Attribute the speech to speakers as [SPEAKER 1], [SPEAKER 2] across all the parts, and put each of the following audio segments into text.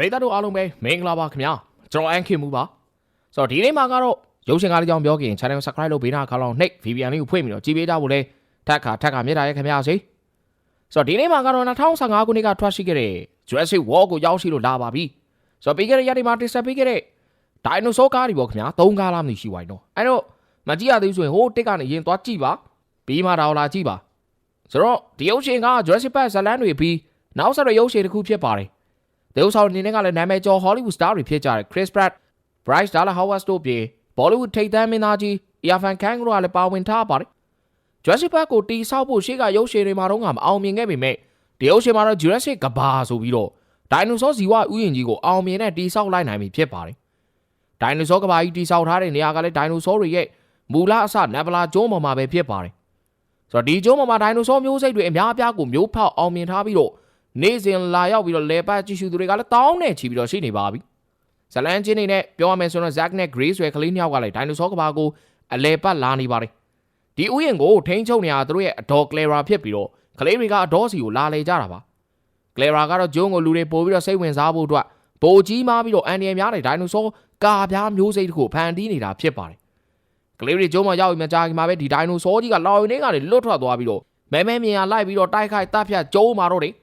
[SPEAKER 1] ပရိသတ်တို့အားလုံးပဲမင်္ဂလာပါခင်ဗျာကျွန်တော်အန်ခင်မူပါဆိုတော့ဒီနေ့မှာကတော့ရုပ်ရှင်ကားလေးကြောင့်ပြောခင် channel subscribe လုပ်ပေးတာခါလောက်နှိပ် VPN လေးကိုဖွင့်ပြီးတော့ကြည့်ပေးကြဖို့လဲထက်ခါထက်ခါမြတ်တာရဲ့ခင်ဗျာစီဆိုတော့ဒီနေ့မှာကတော့2015ခုနှစ်ကထွက်ရှိခဲ့တဲ့ Jurassic World ကိုရောက်ရှိလို့လာပါပြီဆိုတော့ပြီးခဲ့တဲ့ရက်တွေမှာတင်ဆက်ပေးခဲ့တဲ့ Dinosaur ကားတွေပေါ့ခင်ဗျာသုံးကားလားမသိရှိဝိုင်းတော့အဲ့တော့မကြည့်ရသေးဘူးဆိုရင်ဟိုတစ်ကနေရင်သွားကြည့်ပါပြီးမှတော့လာကြည့်ပါဆိုတော့ဒီရုပ်ရှင်က Jurassic Park ဇာတ်လမ်းတွေပြီးနောက်ဆက်တဲ့ရုပ်ရှင်တစ်ခုဖြစ်ပါတယ် ဒေဥဆောင်အနေနဲ့ကလည်းနာမည်ကျော် Hollywood star တွေဖြစ်ကြတဲ့ Chris Pratt, Bryce Dallas Howard တို့ပြင် Bollywood ထိပ်တန်းမင်းသားကြီး Irfan Khan တို့ကလည်းပါဝင်ထားပါတယ်။ Jurassic Park ကိုတီးဆောက်ဖို့ရှေ့ကရုပ်ရှင်တွေမှာတော့မအောင်မြင်ခဲ့ပေမဲ့ဒီရုပ်ရှင်မှာတော့ Jurassic ကဘာဆိုပြီးတော့ Dinosaur ဇီဝဥယျာဉ်ကြီးကိုအောင်မြင်တဲ့တီးဆောက်လိုက်နိုင်ပြီဖြစ်ပါတယ်။ Dinosaur ကဘာကြီးတီးဆောက်ထားတဲ့နေရာကလည်း Dinosaur တွေရဲ့မူလအစနဗလာကျွန်းပေါ်မှာပဲဖြစ်ပါတယ်။ဆိုတော့ဒီကျွန်းပေါ်မှာ Dinosaur မျိုးစိတ်တွေအများအပြားကိုမျိုးဖောက်အောင်မြင်ထားပြီးတော့ နေ့စဉ်လာရောက်ပြီးတော့လဲပတ်ကြည့်ရှုသူတွေကလည်းတောင်းနဲ့ချီပြီးတော့ရှိနေပါပြီ။ဇလန်ချင်းနေနဲ့ပြောရမယ်ဆိုတော့ Zack နဲ့ Grace ဆွဲကလေးနှစ်ယောက်ကလည်း Dinosaur ကဘာကိုအလဲပတ်လာနေပါတယ်။ဒီဥယျာဉ်ကိုထိန်းချုပ်နေတာသူတို့ရဲ့အတော် Clara ဖြစ်ပြီးတော့ကလေးတွေကအတော်စီကိုလာလေကြတာပါ။ Clara ကတော့ဂျုံကိုလူတွေပို့ပြီးတော့စိတ်ဝင်စားဖို့အတွက်ပိုကြီးမားပြီးတော့အန်ဒီယံများတဲ့ Dinosaur ကာပြားမျိုးစိတ်တစ်ခုဖန်တီးနေတာဖြစ်ပါတယ်။ကလေးတွေဂျုံမှာရောက်ပြီးမှကြာခင်မှာပဲဒီ Dinosaur ကြီးကလောင်ရင်းကနေလွတ်ထွက်သွားပြီးတော့မဲမဲမြင်ရလိုက်ပြီးတော့တိုက်ခိုက်တပ်ဖြတ်ကျုံးမာတော့တယ်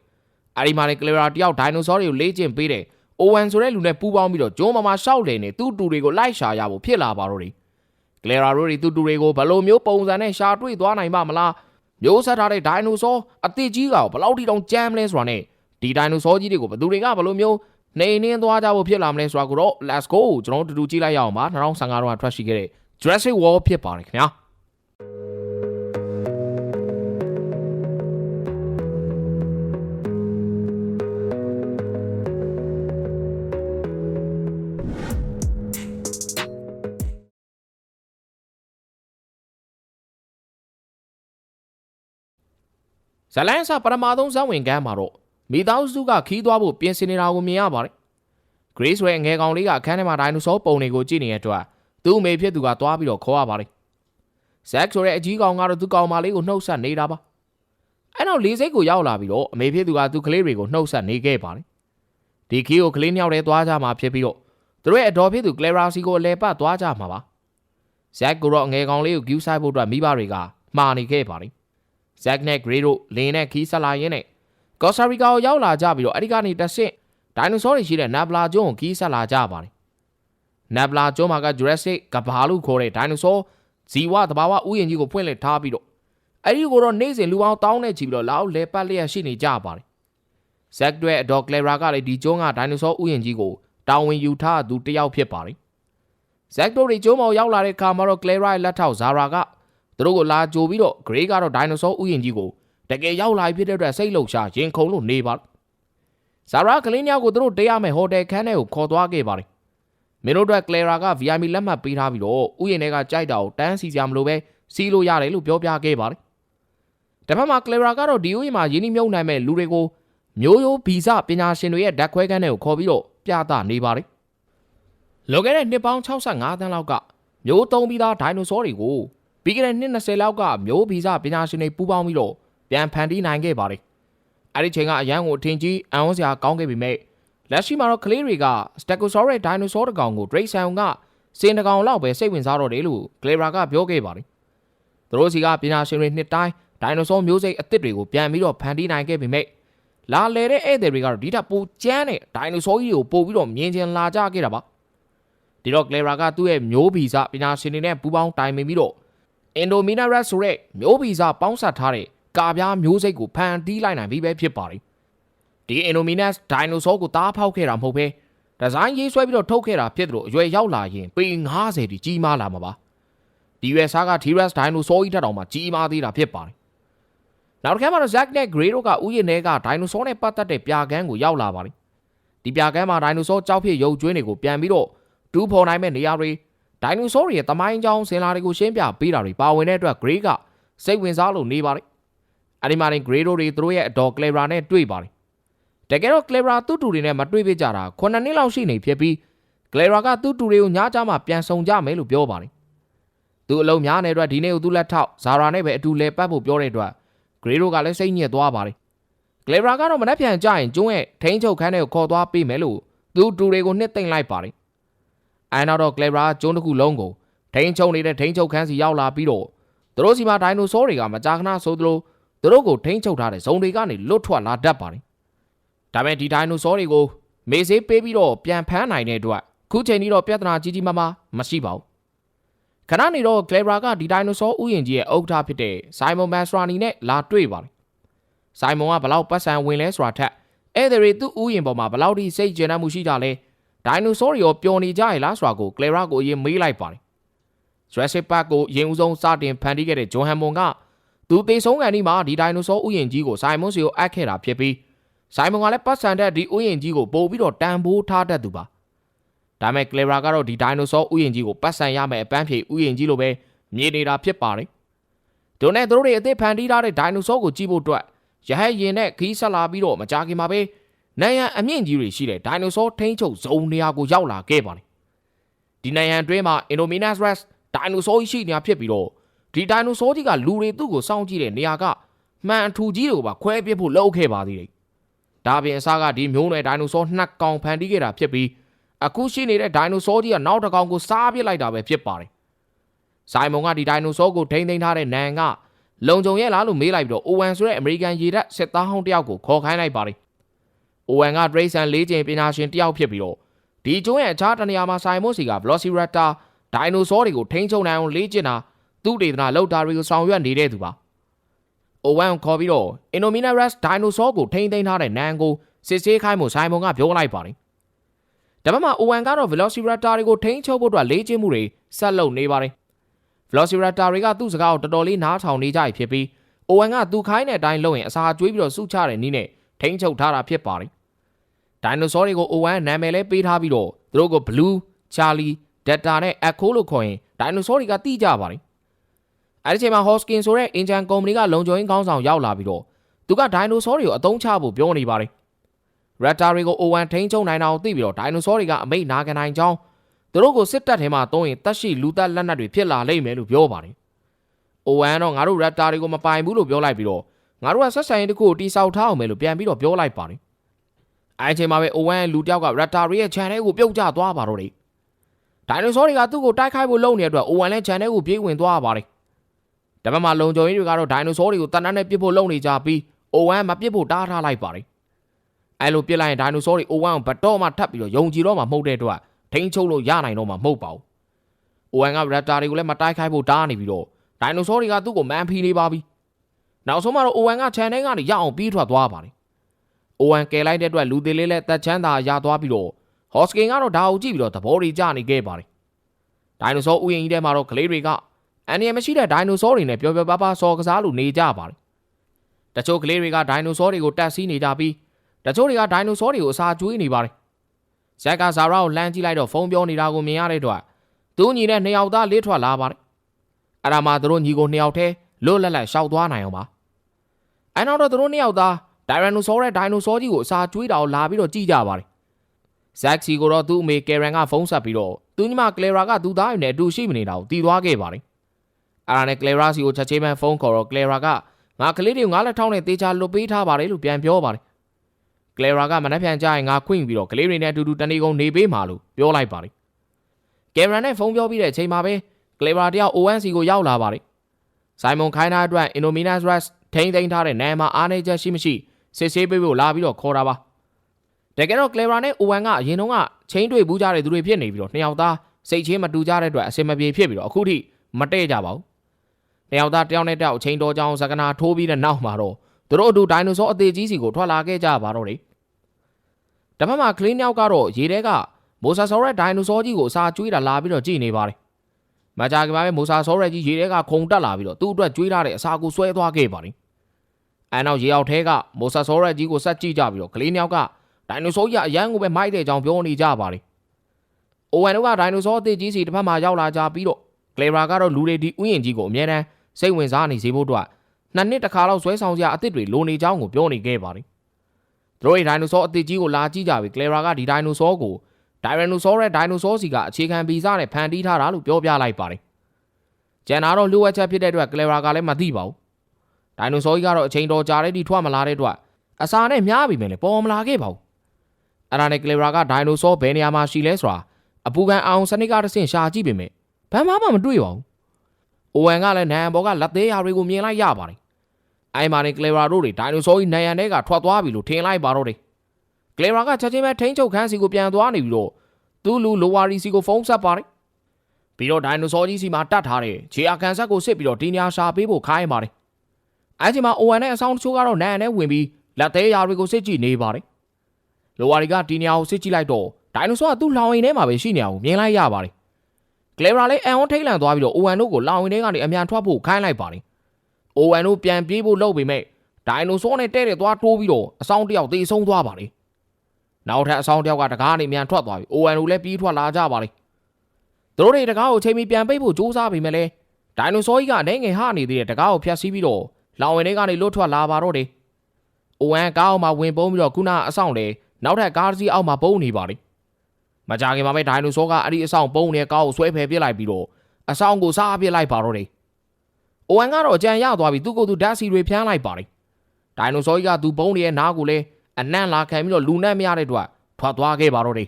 [SPEAKER 1] အဲ့ဒီမှာလေကလရာတယောက်ဒိုင်နိုဆောတွေကိုလေ့ကျင့်ပေးတယ်။အိုဝမ်ဆိုတဲ့လူနဲ့ပူးပေါင်းပြီးတော့ဂျွန်းမမရှောက်လေနေသူ့တူတွေကိုလိုက်ရှာရဖို့ဖြစ်လာပါတော့တယ်။ကလရာတို့တွေသူ့တူတွေကိုဘယ်လိုမျိုးပုံစံနဲ့ရှာတွေ့သွားနိုင်ပါမလား။မျိုးဆက်ထားတဲ့ဒိုင်နိုဆောအသစ်ကြီးကဘယ်လောက်ထိတောင်ကြမ်းမလဲဆိုတာနဲ့ဒီဒိုင်နိုဆောကြီးတွေကိုဘယ်သူတွေကဘယ်လိုမျိုးနေနှင်းသွားကြဖို့ဖြစ်လာမလဲဆိုတာကိုတော့ let's go ကျွန်တော်တို့တူတူကြည့်လိုက်ရအောင်ပါ2015တော့ထွက်ရှိခဲ့တဲ့ Jurassic World ဖြစ်ပါတယ်ခင်ဗျာ။ ဇလန်ဆာပရမာသုံးဇဝင်ကမ်းမှာတော့မိသားစုကခီးသွားဖို့ပြင်ဆင်နေတာကိုမြင်ရပါတယ်။ Grace ရဲ့ငယ်ကောင်လေးကအခန်းထဲမှာဒိုင်နိုဆောပုံတွေကိုကြည့်နေတဲ့အတွက်သူ့အမေဖြစ်သူကသွားပြီးတော့ခေါ်ရပါတယ်။ Zack ဆိုတဲ့အကြီးကောင်ကတော့သူ့ကောင်မလေးကိုနှုတ်ဆက်နေတာပါ။အဲ့တော့လေးစိတ်ကိုရောက်လာပြီးတော့အမေဖြစ်သူကသူ့ကလေးတွေကိုနှုတ်ဆက်နေခဲ့ပါတယ်။ဒီခီးကိုကလေးနှစ်ယောက်တည်းသွားကြမှာဖြစ်ပြီးတော့သူတို့ရဲ့အတော်ဖြစ်သူ Clara စီကိုအလဲပတ်သွားကြမှာပါ။ Zack ကိုတော့ငယ်ကောင်လေးကိုကူးဆိုင်ဖို့အတွက်မိဘတွေကမှားနေခဲ့ပါတယ်။ Zack နဲ့ Gray တို့လင်းနဲ့ခီးဆက်လာရင်းနဲ့ Costa Rica ကိုရောက်လာကြပြီးတော့အဲ့ဒီကနေတစ်ဆင့်ဒိုင်နိုဆောတွေရှိတဲ့ Nabla ကျွန်းကိုခီးဆက်လာကြပါတယ်။ Nabla ကျွန်းမှာက Jurassic ကဘာလို့ခေါ်တဲ့ဒိုင်နိုဆောဇီဝတဘာဝဥယျာဉ်ကြီးကိုဖွင့်လှစ်ထားပြီးတော့အဲ့ဒီကိုတော့နေ့စဉ်လူပေါင်းတောင်းနဲ့ချီပြီးတော့လောက်လဲပတ်လျက်ရှိနေကြပါတယ်။ Zack တို့ရဲ့အဒေါ် Clara ကလည်းဒီကျွန်းကဒိုင်နိုဆောဥယျာဉ်ကြီးကိုတာဝန်ယူထားသူတစ်ယောက်ဖြစ်ပါတယ်။ Zack တို့ဒီကျွန်းပေါ်ရောက်လာတဲ့အခါမှာတော့ Clara ရဲ့လက်ထောက် Zara က သူတို့ကိုလာကြိုပြီးတော့ Gray ကတော့ဒိုင်နိုဆောဥယျာဉ်ကြီးကိုတကယ်ရောက်လာဖြစ်တဲ့အတွက်စိတ်လှုပ်ရှားရင်ခုန်လို့နေပါဇာရာကလေးညောက်ကိုသူတို့တေးရမယ်ဟိုတယ်ခန်းထဲကိုခေါ်သွားခဲ့ပါတယ်မင်းတို့အတွက်ကလရာက VIP လက်မှတ်ပေးထားပြီးတော့ဥယျာဉ်ထဲကကြိုက်တာကိုတန်းစီကြမလို့ပဲစီးလို့ရတယ်လို့ပြောပြခဲ့ပါတယ်တစ်ဖက်မှာကလရာကတော့ဒီဥယျာဉ်မှာယင်းနှမြုပ်နိုင်မဲ့လူတွေကိုမျိုးရိုးဗီဇပညာရှင်တွေရဲ့ဓာတ်ခွဲခန်းထဲကိုခေါ်ပြီးတော့ပြသနေပါတယ်လွန်ခဲ့တဲ့နှစ်ပေါင်း65တန်းလောက်ကမျိုးသုံးပြီးသားဒိုင်နိုဆောတွေကို ပြီးခဲ့တဲ့နှစ်20လောက်ကမျိုးဗီဇပညာရှင်တွေပူးပေါင်းပြီးတော့ပြန်ဖန်တီးနိုင်ခဲ့ပါတယ်။အဲဒီချိန်ကအရန်ကိုအထင်ကြီးအံ့ဩစရာကောင်းခဲ့ပေမဲ့လက်ရှိမှာတော့ကလေးတွေက Stegosaurus dinosaur တကောင်ကို Drake Sound ကစင်တကောင်လောက်ပဲစိတ်ဝင်စားတော့တယ်လို့ Clara ကပြောခဲ့ပါတယ်။သူတို့စီကပညာရှင်တွေနှစ်တိုင်း dinosaur မျိုးစိတ်အသစ်တွေကိုပြန်ပြီးတော့ဖန်တီးနိုင်ခဲ့ပေမဲ့လာလေတဲ့ဧည့်သည်တွေကတော့ဒီထက်ပိုကျန်းတဲ့ dinosaur ကြီးကိုပို့ပြီးတော့မြင်ချင်လာကြခဲ့တာပါ။ဒီတော့ Clara ကသူ့ရဲ့မျိုးဗီဇပညာရှင်တွေနဲ့ပူးပေါင်းတိုင်ပင်ပြီးတော့ Indominus ဆိုတဲ့မျိုးဗီဇပေါင်းစပ်ထားတဲ့ကာပြားမျိုးစိတ်ကိုဖန်တီးလိုက်နိုင်ပြီပဲဖြစ်ပါတယ်။ဒီ Indominus Dinosaur ကိုတားဖောက်ခဲ့တာမဟုတ်ဘဲဒီဇိုင်းရေးဆွဲပြီးတော့ထုတ်ခဲ့တာဖြစ်တယ်လို့အရွယ်ရောက်လာရင်ပေ90တိကြီးမားလာမှာပါ။ဒီရွယ်စားက T-Rex Dinosaur ကြီးထက်တောင်မှကြီးမားသေးတာဖြစ်ပါတယ်။နောက်တစ်ခါမှာတော့ Zack နဲ့ Gray တို့ကဥယျာဉ်ထဲက Dinosaur နဲ့ပတ်သက်တဲ့ပြာကန်းကိုရောက်လာပါတယ်။ဒီပြာကန်းမှာ Dinosaur ကြောက်ဖြစ်ရုပ်ကျွင်းတွေကိုပြန်ပြီးတော့တူးဖော်နိုင်မဲ့နေရာတွေ Dinosaur တွေရဲ့တမိုင်းကြောင်းစင်လာတွေကိုရှင်းပြပေးတာတွေပါဝင်တဲ့အတွက် Gray ကစိတ်ဝင်စားလို့နေပါတယ်အဲ့ဒီမှာရင် Grado တွေသူတို့ရဲ့အတော် Clever နဲ့တွေ့ပါတယ်တကယ်တော့ Clever သူ့တူတွေနဲ့မတွေ့ဖြစ်ကြတာ9နှစ်လောက်ရှိနေဖြစ်ပြီး Clever ကသူ့တူတွေကိုညကြမှာပြန်ဆောင်ကြမယ်လို့ပြောပါတယ်သူအလုံးများနေတဲ့အတွက်ဒီနေ့ကိုသူ့လက်ထောက် Zara နဲ့ပဲအတူလဲပတ်ဖို့ပြောတဲ့အတွက် Grado ကလည်းစိတ်ညစ်သွားပါတယ် Clever ကတော့မနှက်ပြန်ကြရင်ကျွန်းရဲ့ထိန်းချုပ်ခန်းထဲကိုခေါ်သွားပေးမယ်လို့သူသူတူတွေကိုနှစ်သိမ့်လိုက်ပါတယ် အဲနောက်တော့ကလေဗရာကျွန်းတစ်ခုလုံးကိုထိန်းချုပ်နေတဲ့ထိန်းချုပ်ခန်းစီရောက်လာပြီးတော့သူတို့စီမှာဒိုင်နိုဆောတွေကမကြာခဏဆိုသလိုသူတို့ကိုထိန်းချုပ်ထားတဲ့ဇုံတွေကနေလွတ်ထွက်လာတတ်ပါတယ်ဒါပေမဲ့ဒီဒိုင်နိုဆောတွေကိုမေဆေးပေးပြီးတော့ပြန်ဖမ်းနိုင်တဲ့အတွက်ခုချိန်ကြီးတော့ပြဿနာကြီးကြီးမားမားမရှိပါဘူးခဏနေတော့ကလေဗရာကဒီဒိုင်နိုဆောဥယျာဉ်ကြီးရဲ့ဥက္ကဋ္ဌဖြစ်တဲ့ဆိုင်မွန်မန်စထရာနီနဲ့လာတွေ့ပါတယ်ဆိုင်မွန်ကဘလောက်ပတ်စံဝင်လဲဆိုတာထက်ဧည့်သည်တွေသူ့ဥယျာဉ်ပေါ်မှာဘလောက်ထိစိတ်ကျေနပ်မှုရှိကြလဲ ဒိုင်နိုဆောတွေရောပျော်နေကြရဲ့လားဆိုတာကိုကလေရာကိုအရင်မေးလိုက်ပါတယ် Jurassic Park ကိုရင်ဦးဆုံးစတင်ဖန်တီးခဲ့တဲ့ဂျွန်ဟန်မွန်ကသူသေဆုံးကန်ဒီမှာဒီဒိုင်နိုဆောဥယျာဉ်ကြီးကိုဆိုင်မွန်စီကိုအပ်ခဲ့တာဖြစ်ပြီးဆိုင်မွန်ကလည်းပတ်စံတဲ့ဒီဥယျာဉ်ကြီးကိုပို့ပြီးတော့တန်ဖိုးထားတတ်သူပါဒါမဲ့ကလေရာကတော့ဒီဒိုင်နိုဆောဥယျာဉ်ကြီးကိုပတ်စံရမယ်အပန်းဖြေဥယျာဉ်ကြီးလိုပဲမြင်နေတာဖြစ်ပါတယ်တို့နဲ့တို့တွေအသေးဖန်တီးထားတဲ့ဒိုင်နိုဆောကိုကြည့်ဖို့အတွက်ရဟတ်ရင်နဲ့ခီးဆက်လာပြီးတော့မကြာခင်မှာပဲ နိုင်ရန်အမြင့်ကြီးတွေရှိတဲ့ဒိုင်နိုဆောထိန်းချုပ်ဇုံနေရာကိုရောက်လာခဲ့ပါတယ်ဒီနိုင်ရန်အတွင်းမှာ Indominus Rex ဒိုင်နိုဆောကြီးရှိနေတာဖြစ်ပြီးတော့ဒီဒိုင်နိုဆောကြီးကလူတွေသူ့ကိုစောင့်ကြည့်တဲ့နေရာကမှန်အထူကြီးတွေကိုပါခွဲပစ်ဖို့လုပ်ခဲ့ပါသေးတယ်ဒါပြင်အစားကဒီမျိုးနွယ်ဒိုင်နိုဆောနှစ်ကောင်ဖန်တီးခဲ့တာဖြစ်ပြီးအခုရှိနေတဲ့ဒိုင်နိုဆောကြီးကနောက်တစ်ကောင်ကိုစားပစ်လိုက်တာပဲဖြစ်ပါတယ်ဆိုင်မွန်ကဒီဒိုင်နိုဆောကိုထိန်းသိမ်းထားတဲ့နန်ကလုံခြုံရဲ့လားလို့မေးလိုက်ပြီးတော့အိုဝမ်ဆိုတဲ့အမေရိကန်ရေတပ်စစ်သားဟောင်းတယောက်ကိုခေါ်ခိုင်းလိုက်ပါတယ် အိုဝမ်ကဒရိတ်ဆန်၄ချိန်ပညာရှင်တယောက်ဖြစ်ပြီးတော့ဒီကျွန်းရဲ့အခြားတနေရာမှာဆိုင်မွန်စီက Velociraptor ဒိုင်နိုဆောတွေကိုထိန်းချုပ်နိုင်အောင်လေ့ကျင့်တာသူတေသနာလောက်တာတွေကိုဆောင်ရွက်နေတဲ့သူပါ။အိုဝမ်ခေါ်ပြီးတော့ Indominus ဒိုင်နိုဆောကိုထိန်းသိမ်းထားတဲ့နန်ကိုစစ်ဆေးခိုင်းမှုဆိုင်မွန်ကပြောလိုက်ပါတယ်။ဒါပေမဲ့အိုဝမ်ကတော့ Velociraptor တွေကိုထိန်းချုပ်ဖို့အတွက်လေ့ကျင့်မှုတွေဆက်လုပ်နေပါတယ်။ Velociraptor တွေကသူ့စကားကိုတော်တော်လေးနားထောင်နေကြပြီဖြစ်ပြီးအိုဝမ်ကသူခိုင်းတဲ့အတိုင်းလုပ်ရင်အစာကျွေးပြီးတော့စုချတဲ့နည်းနဲ့ထိန်းချုပ်ထားတာဖြစ်ပါတယ်။ ဒိုင်နိုဆောတွေကိုအိုဝမ်နာမည်လေးပေးထားပြီးတော့သူတို့ကို Blue, Charlie, Delta နဲ့ Echo လို့ခေါ်ရင်ဒိုင်နိုဆောတွေကတိကြပါတယ်။အဲဒီချိန်မှာ Hoskin ဆိုတဲ့အင်ဂျန်ကုမ္ပဏီကလုံခြုံရေးကောင်းဆောင်ရောက်လာပြီးတော့သူကဒိုင်နိုဆောတွေကိုအသုံးချဖို့ပြောနေပါတယ်။ Raptor တွေကို O1 ထိန်းချုပ်နိုင်တာကိုသိပြီးတော့ဒိုင်နိုဆောတွေကအမိတ်နာခံနိုင်ကြောင်းသူတို့ကိုစစ်တပ်ထဲမှာသုံးရင်တက်ရှိလူသက်လက်နက်တွေဖြစ်လာလိမ့်မယ်လို့ပြောပါတယ်။ O1 တော့ငါတို့ Raptor တွေကိုမပိုင်ဘူးလို့ပြောလိုက်ပြီးတော့ငါတို့ကဆက်ဆံရေးတစ်ခုကိုတိစောက်ထားအောင်မယ်လို့ပြန်ပြီးတော့ပြောလိုက်ပါတယ်။ အဲဒီချိန်မှာပဲ O1 ရဲ့လူတယောက်က Raptor ရဲ့ channel ကိုပြုတ်ကျသွားပါတော့တယ်။ဒိုင်နိုဆောတွေကသူ့ကိုတိုက်ခိုက်ဖို့လုပ်နေတဲ့အတွက် O1 လည်း channel ကိုပြေးဝင်သွားပါတယ်။ဒါပေမဲ့လုံခြုံရေးတွေကတော့ဒိုင်နိုဆောတွေကိုတန်တန်းနဲ့ပစ်ဖို့လုပ်နေကြပြီး O1 မပစ်ဖို့တားထားလိုက်ပါတယ်။အဲလိုပစ်လိုက်ရင်ဒိုင်နိုဆောတွေ O1 ကိုဘတ်တော့မှထပ်ပြီးတော့ယုံကြည်တော့မှမဟုတ်တဲ့အတွက်ထိန်းချုပ်လို့ရနိုင်တော့မှမဟုတ်ပါဘူး။ O1 က Raptor တွေကိုလည်းမတိုက်ခိုက်ဖို့တားနေပြီးတော့ဒိုင်နိုဆောတွေကသူ့ကိုမန်ဖီနေပါပြီ။နောက်ဆုံးမှတော့ O1 က channel ကနေရအောင်ပြေးထွက်သွားပါတယ်။ O1 ကယ်လိုက်တဲ့အတွက်လူသေးလေးလည်းတက်ချမ်းသာရသွားပြီးတော့ Hoskin ကတော့ဒါကိုကြည့်ပြီးတော့သဘောတွေကျနေခဲ့ပါတယ်။ဒိုင်နိုဆောဥယျာဉ်ကြီးထဲမှာတော့ကလေးတွေကအန်နီယမရှိတဲ့ဒိုင်နိုဆောတွေနဲ့ပျော်ပျော်ပါးပါးစော်ကစားလို့နေကြပါတယ်။တချို့ကလေးတွေကဒိုင်နိုဆောတွေကိုတက်စီးနေကြပြီးတချို့တွေကဒိုင်နိုဆောတွေကိုအစာကျွေးနေပါတယ်။ဇက်ကဇာရာကိုလှမ်းကြည့်လိုက်တော့ဖုန်းပြောနေတာကိုမြင်ရတဲ့အတွက်သူညီနဲ့နှစ်ယောက်သားလေးထွက်လာပါတယ်။အဲ့ဒါမှသူတို့ညီကိုနှစ်ယောက်တည်းလွတ်လပ်လပ်ရှောက်သွားနိုင်အောင်ပါ။အဲ့နောက်တော့သူတို့နှစ်ယောက်သား ဒိုင်ရနိုဆောရဲ့ဒိုင်နိုဆောကြီးကိုအစာကျွေးတာကိုလာပြီးတော့ကြည့်ကြပါတယ်။ဇက်စီကိုတော့သူ့အမေကယ်ရန်ကဖုန်းဆက်ပြီးတော့သူညီမကလေရာကသူ့သားရည်နဲ့အတူရှိမနေတာကိုတီးသွားခဲ့ပါတယ်။အဲ့ဒါနဲ့ကလေရာစီကိုချက်ချင်းပဲဖုန်းခေါ်တော့ကလေရာကငါကလေးတွေကိုငါလက်ထောက်နဲ့တေချာလွတ်ပေးထားပါတယ်လို့ပြန်ပြောပါတယ်။ကလေရာကမနှက်ပြန်ကြရင်ငါခွင့်ပြီးတော့ကလေးတွေနဲ့အတူတူတနေကုန်နေပေးမှာလို့ပြောလိုက်ပါတယ်။ကယ်ရန်နဲ့ဖုန်းပြောပြီးတဲ့အချိန်မှာပဲကလေရာတယောက် ONC ကိုရောက်လာပါတယ်။ဆိုင်မွန်ခိုင်းတာအတွက် Indominus Rex ထိန်းသိမ်းထားတဲ့နာမအားနေချက်ရှိမရှိ စစ်ဆေးပေးဖို့လာပြီးတော့ခေါ်တာပါတကယ်တော့ Clara နဲ့ Owen ကအရင်တုန်းကချင်းတွေ့ဘူးကြတဲ့သူတွေဖြစ်နေပြီးတော့နှစ်ယောက်သားစိတ်ချင်းမတူကြတဲ့အတွက်အစင်မပြေဖြစ်ပြီးတော့အခုထိမတည့်ကြပါဘူးနှစ်ယောက်သားတယောက်နဲ့တယောက်ချင်းတော်ကြောင်စကနာထိုးပြီးတဲ့နောက်မှာတော့သူတို့အတူဒိုင်နိုဆောအသေးကြီးစီကိုထွက်လာခဲ့ကြပါတော့တယ်တပတ်မှာကလေးနှစ်ယောက်ကတော့ရေထဲကမိုဆာဆောရဲ့ဒိုင်နိုဆောကြီးကိုအစာကျွေးတာလာပြီးတော့ကြည့်နေပါတယ်မကြာခင်မှာပဲမိုဆာဆောရဲ့ကြီးရေထဲကခုန်တက်လာပြီးတော့သူ့အတွက်ကျွေးထားတဲ့အစာကိုဆွဲသွားခဲ့ပါတယ် အဲနောက်ရေအောက်ထဲကမိုဆာဆောရက်ကြီးကိုဆက်ကြည့်ကြပြီးတော့ကလေးနှစ်ယောက်ကဒိုင်နိုဆောကြီးကအရန်ကိုပဲမိုက်တဲ့ကြောင်ပြောနေကြပါတယ်။အိုဝမ်တို့ကဒိုင်နိုဆောအသေးကြီးစီတစ်ဖက်မှာရောက်လာကြပြီးတော့ကလေရာကတော့လူတွေဒီဥယျာဉ်ကြီးကိုအမြဲတမ်းစိတ်ဝင်စားနေစေဖို့အတွက်နှစ်နှစ်တစ်ခါလောက်ဆွဲဆောင်စရာအသစ်တွေလိုနေကြောင်းကိုပြောနေခဲ့ပါတယ်။သူတို့ရဲ့ဒိုင်နိုဆောအသစ်ကြီးကိုလာကြည့်ကြပြီးကလေရာကဒီဒိုင်နိုဆောကိုဒိုင်ရနိုဆောရဲ့ဒိုင်နိုဆောစီကအခြေခံဗီဇနဲ့ဖန်တီးထားတာလို့ပြောပြလိုက်ပါတယ်။ကျန်တာတော့လူဝက်ချက်ဖြစ်တဲ့အတွက်ကလေရာကလည်းမသိပါဘူး။ ဒိုင်နိုဆောကြီးကတော့အချိန်တော်ကြာတဲ့ဒီထွက်မလာတဲ့အတွက်အစာနဲ့များပြီမယ်လေပေါ်မလာခဲ့ပါဘူးအဲ့ဒါနဲ့ကလေရာကဒိုင်နိုဆောဘယ်နေရာမှာရှိလဲဆိုတာအပူကန်အောင်စနစ်ကတစ်ဆင့်ရှာကြည့်ပေမဲ့ဘာမှမတွေ့ပါဘူး။အိုဝမ်ကလည်းနန်ဘောကလက်သေးရာတွေကိုမြင်လိုက်ရပါတယ်။အိုင်မာနဲ့ကလေရာတို့တွေဒိုင်နိုဆောကြီးနန်ရန်ထဲကထွက်သွားပြီလို့ထင်လိုက်ပါတော့တယ်။ကလေရာကချက်ချင်းပဲထိန်းချုပ်ခန်းစီကိုပြန်သွားနေပြီးတော့သူ့လူလိုဝါရီစီကိုဖုန်းဆက်ပါတယ်။ပြီးတော့ဒိုင်နိုဆောကြီးစီမှာတတ်ထားတဲ့ခြေအကန်ဆက်ကိုစစ်ပြီးတော့ဒီညာရှာပေးဖို့ခိုင်းပါတယ်။ အဲဒီမှာအိုဝမ်နဲ့အဆောင်တချို့ကတော့နန်ရန်ထဲဝင်ပြီးလက်သေးရာတွေကိုစစ်ကြည့်နေပါတယ်။လိုဝါရီကဒီညာကိုစစ်ကြည့်လိုက်တော့ဒိုင်နိုဆောကသူ့လောင်ရင်ထဲမှာပဲရှိနေအောင်မြင်လိုက်ရပါတယ်။ကလေရာလည်းအန်ဝန်းထိတ်လန့်သွားပြီးတော့အိုဝမ်တို့ကိုလောင်ရင်ထဲကနေအမြန်ထွက်ဖို့ခိုင်းလိုက်ပါတယ်။အိုဝမ်တို့ပြန်ပြေးဖို့လုပ်ပေမဲ့ဒိုင်နိုဆောနဲ့တဲ့တဲ့သွားတိုးပြီးတော့အဆောင်တစ်ယောက်သေဆုံးသွားပါတယ်။နောက်ထပ်အဆောင်တစ်ယောက်ကတကားနေမြန်ထွက်သွားပြီးအိုဝမ်တို့လည်းပြီးထွက်လာကြပါတယ်။သူတို့တွေတကားကိုချိန်မီပြန်ပိတ်ဖို့ကြိုးစားပေမဲ့လည်းဒိုင်နိုဆောကြီးကအနေငယ်ဟနေသေးတဲ့တကားကိုဖျက်ဆီးပြီးတော့ လောင်ရင်ထဲကနေလွတ်ထွက်လာပါတော့တယ်။အိုဝမ်ကားအောက်မှာဝင်ပုန်းပြီးတော့ခုနအဆောင်လေနောက်ထပ်ကားတစ်စီးအောက်မှာပုန်းနေပါတယ်။မကြခင်မှာပဲဒိုင်နိုဆောကအဲ့ဒီအဆောင်ပုန်းနေတဲ့ကားကိုဆွဲဖယ်ပစ်လိုက်ပြီးတော့အဆောင်ကိုစားပစ်လိုက်ပါတော့တယ်။အိုဝမ်ကတော့အကြံရသွားပြီးသူ့ကိုယ်သူဓာတ်စီတွေဖျန်းလိုက်ပါတယ်။ဒိုင်နိုဆောကြီးကသူပုန်းနေတဲ့နားကိုလည်းအနံ့လာခံပြီးတော့လူနဲ့မရတဲ့အတွက်ထွက်သွားခဲ့ပါတော့တယ်